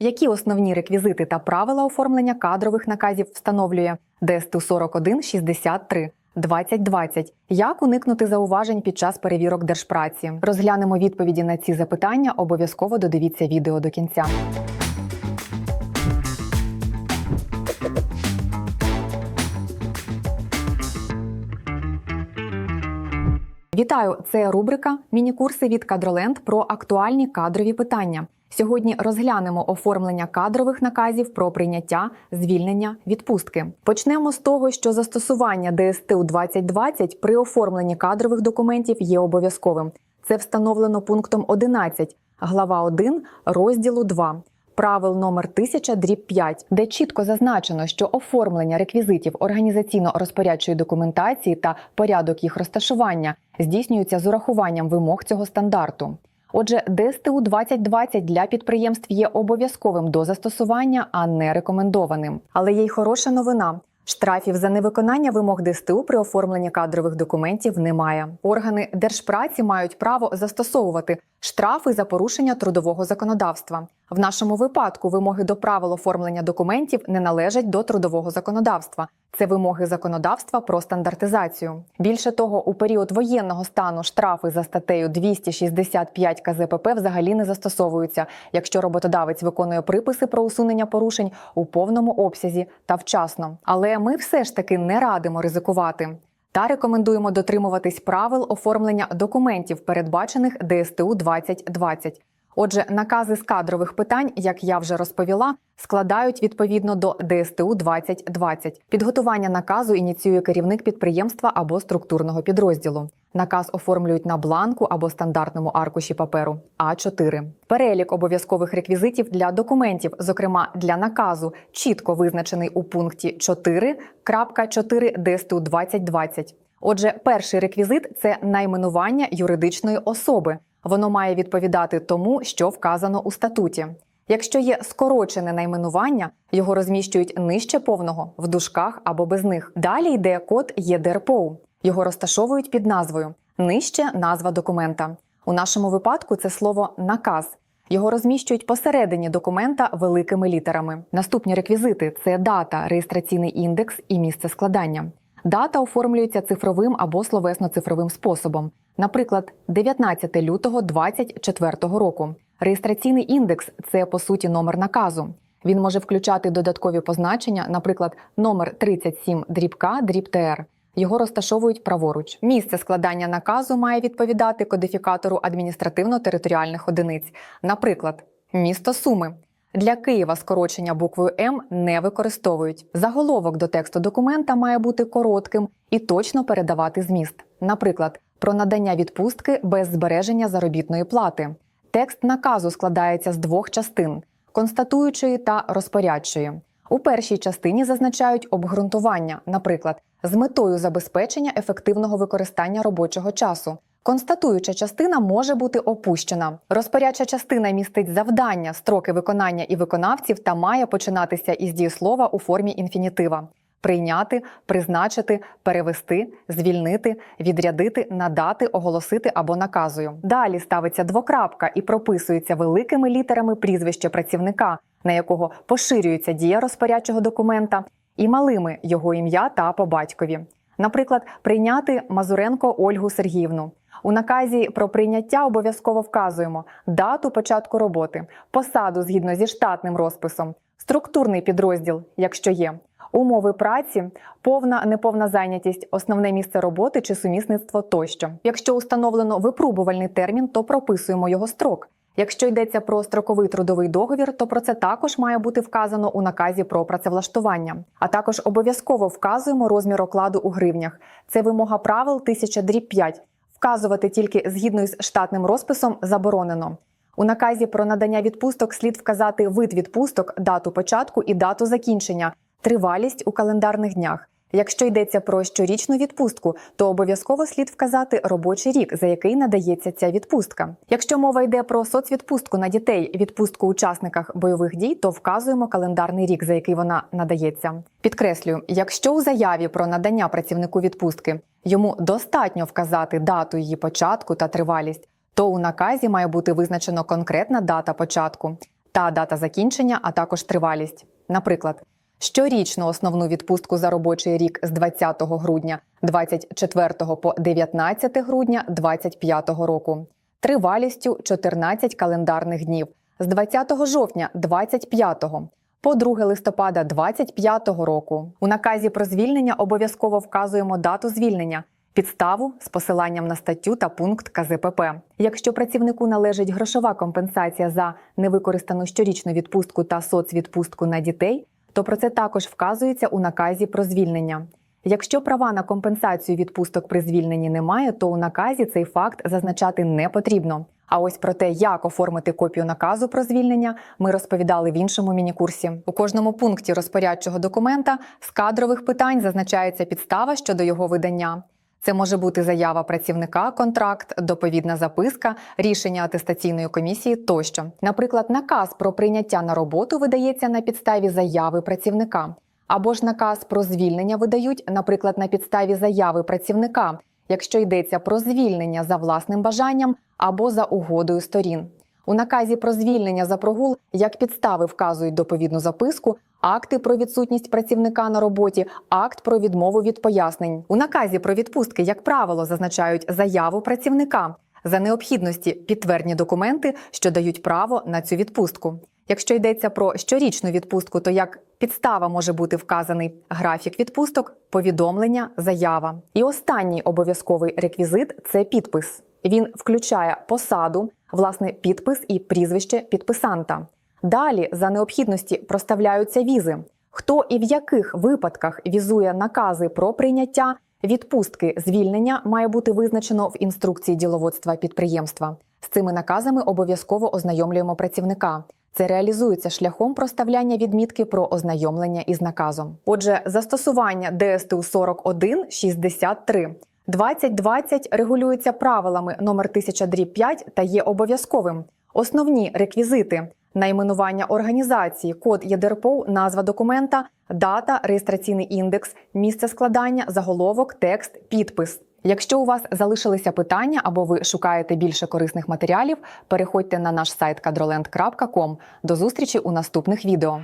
Які основні реквізити та правила оформлення кадрових наказів встановлює ДСТУ 41 63 2020? Як уникнути зауважень під час перевірок держпраці? Розглянемо відповіді на ці запитання. Обов'язково додивіться відео до кінця. Вітаю! Це рубрика Міні-курси від Кадроленд про актуальні кадрові питання. Сьогодні розглянемо оформлення кадрових наказів про прийняття, звільнення, відпустки. Почнемо з того, що застосування ДСТУ 2020 при оформленні кадрових документів є обов'язковим. Це встановлено пунктом 11, глава 1, розділу 2. Правил номер 1000 дріб 5, де чітко зазначено, що оформлення реквізитів організаційно-розпорядчої документації та порядок їх розташування здійснюються з урахуванням вимог цього стандарту. Отже, ДСТУ 2020 для підприємств є обов'язковим до застосування, а не рекомендованим. Але є й хороша новина. Штрафів за невиконання вимог ДСТУ при оформленні кадрових документів немає. Органи держпраці мають право застосовувати штрафи за порушення трудового законодавства. В нашому випадку вимоги до правил оформлення документів не належать до трудового законодавства. Це вимоги законодавства про стандартизацію. Більше того, у період воєнного стану штрафи за статтею 265 КЗПП взагалі не застосовуються, якщо роботодавець виконує приписи про усунення порушень у повному обсязі та вчасно. Але ми все ж таки не радимо ризикувати. Та рекомендуємо дотримуватись правил оформлення документів, передбачених ДСТУ 2020. Отже, накази з кадрових питань, як я вже розповіла, складають відповідно до ДСТУ 2020. Підготування наказу ініціює керівник підприємства або структурного підрозділу. Наказ оформлюють на бланку або стандартному аркуші паперу А4. Перелік обов'язкових реквізитів для документів, зокрема для наказу, чітко визначений у пункті 4.4 ДСТУ 2020. Отже, перший реквізит це найменування юридичної особи. Воно має відповідати тому, що вказано у статуті. Якщо є скорочене найменування, його розміщують нижче повного в дужках або без них. Далі йде код ЄДРПОУ. Його розташовують під назвою нижче назва документа. У нашому випадку це слово наказ. Його розміщують посередині документа великими літерами. Наступні реквізити це дата, реєстраційний індекс і місце складання. Дата оформлюється цифровим або словесно-цифровим способом. Наприклад, 19 лютого 2024 року. Реєстраційний індекс це по суті номер наказу. Він може включати додаткові позначення, наприклад, номер 37 дріб К дріб ТР. Його розташовують праворуч. Місце складання наказу має відповідати кодифікатору адміністративно-територіальних одиниць, наприклад, місто Суми. Для Києва скорочення буквою М не використовують. Заголовок до тексту документа має бути коротким і точно передавати зміст. Наприклад, про надання відпустки без збереження заробітної плати. Текст наказу складається з двох частин констатуючої та розпорядчої. У першій частині зазначають обґрунтування, наприклад, з метою забезпечення ефективного використання робочого часу. Констатуюча частина може бути опущена. Розпорядча частина містить завдання, строки виконання і виконавців та має починатися із дієслова у формі інфінітива. Прийняти, призначити, перевести, звільнити, відрядити, надати, оголосити або наказую. Далі ставиться двокрапка і прописується великими літерами прізвище працівника, на якого поширюється дія розпорядчого документа, і малими його ім'я та по батькові. Наприклад, прийняти Мазуренко Ольгу Сергіївну. У наказі про прийняття обов'язково вказуємо дату початку роботи, посаду згідно зі штатним розписом, структурний підрозділ, якщо є, умови праці, повна неповна зайнятість, основне місце роботи чи сумісництво тощо. Якщо установлено випробувальний термін, то прописуємо його строк. Якщо йдеться про строковий трудовий договір, то про це також має бути вказано у наказі про працевлаштування. А також обов'язково вказуємо розмір окладу у гривнях. Це вимога правил 1000 дріб 5. Вказувати тільки згідно із штатним розписом заборонено. У наказі про надання відпусток слід вказати вид відпусток, дату початку і дату закінчення, тривалість у календарних днях. Якщо йдеться про щорічну відпустку, то обов'язково слід вказати робочий рік, за який надається ця відпустка. Якщо мова йде про соцвідпустку на дітей, відпустку учасниках бойових дій, то вказуємо календарний рік, за який вона надається. Підкреслюю, якщо у заяві про надання працівнику відпустки йому достатньо вказати дату її початку та тривалість, то у наказі має бути визначено конкретна дата початку та дата закінчення, а також тривалість. Наприклад, щорічну основну відпустку за робочий рік з 20 грудня 24 по 19 грудня 25 року, тривалістю 14 календарних днів з 20 жовтня 25 по 2 листопада 25 року. У наказі про звільнення обов'язково вказуємо дату звільнення. Підставу з посиланням на статтю та пункт КЗПП. Якщо працівнику належить грошова компенсація за невикористану щорічну відпустку та соцвідпустку на дітей, то про це також вказується у наказі про звільнення. Якщо права на компенсацію відпусток при звільненні немає, то у наказі цей факт зазначати не потрібно. А ось про те, як оформити копію наказу про звільнення, ми розповідали в іншому мінікурсі. У кожному пункті розпорядчого документа з кадрових питань зазначається підстава щодо його видання. Це може бути заява працівника, контракт, доповідна записка, рішення атестаційної комісії тощо. Наприклад, наказ про прийняття на роботу видається на підставі заяви працівника, або ж наказ про звільнення видають, наприклад, на підставі заяви працівника, якщо йдеться про звільнення за власним бажанням або за угодою сторін. У наказі про звільнення за прогул як підстави вказують доповідну записку, акти про відсутність працівника на роботі, акт про відмову від пояснень. У наказі про відпустки, як правило, зазначають заяву працівника за необхідності підтвердні документи, що дають право на цю відпустку. Якщо йдеться про щорічну відпустку, то як підстава може бути вказаний графік відпусток, повідомлення, заява. І останній обов'язковий реквізит це підпис. Він включає посаду, власне, підпис і прізвище підписанта. Далі за необхідності проставляються візи. Хто і в яких випадках візує накази про прийняття відпустки звільнення має бути визначено в інструкції діловодства підприємства. З цими наказами обов'язково ознайомлюємо працівника. Це реалізується шляхом проставляння відмітки про ознайомлення із наказом. Отже, застосування ДСТУ 41 63 2020 регулюється правилами номер 1000 дріб 5 та є обов'язковим. Основні реквізити: найменування організації, код ЄДРПО, назва документа, дата, реєстраційний індекс, місце складання, заголовок, текст, підпис. Якщо у вас залишилися питання або ви шукаєте більше корисних матеріалів, переходьте на наш сайт kadroland.com. До зустрічі у наступних відео.